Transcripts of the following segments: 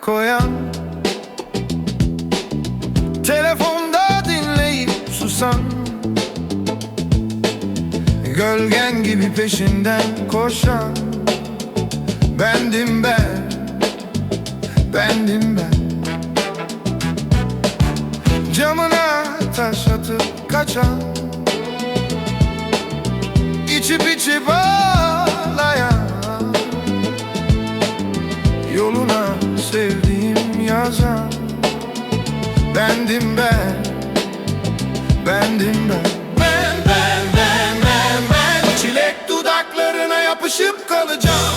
koyan. Telefonda dinleyip susan. Gölgen gibi peşinden koşan. Bendim ben Bendim ben. Camına taş atıp kaçan yazan Bendim ben Bendim ben. Ben ben ben ben ben. Çilek dudaklarına yapışıp kalacağım.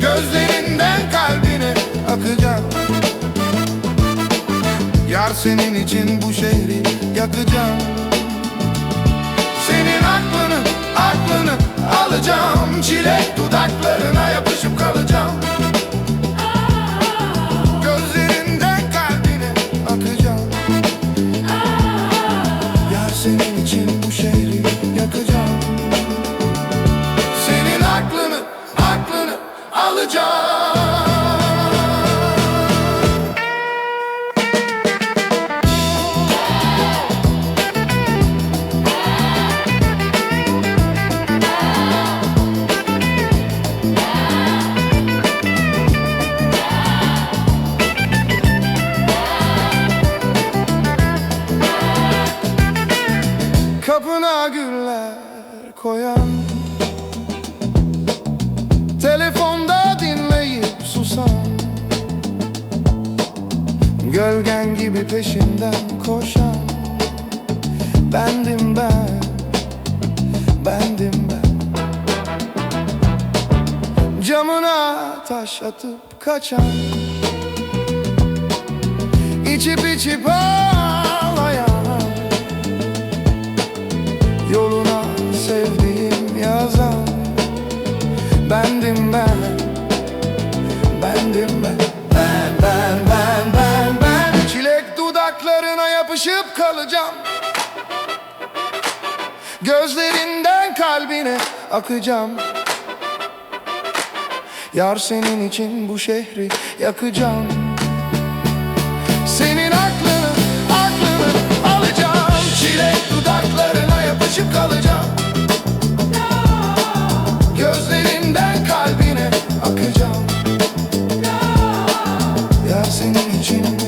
Gözlerinden kalbine akacağım. Yar senin için bu şehri yakacağım. Senin aklını, aklını alacağım. Çilek dudaklarına Kapına güller koyan. Telefonda dinleyip susan. Gölgen gibi peşinden koşan. Bendim ben Bendim ben. Camına taş atıp kaçan. İçip içip ağlayan Bendim ben. Bendim ben. Ben ben ben ben ben. Çilek dudaklarına yapışıp kalacağım. Gözlerinden kalbine akacağım. Yar senin için bu şehri yakacağım. Senin aklını, aklını alacağım. Çilek dudaklarına yapışıp kalacağım Gözlerinden kalbine akacağım Ya senin için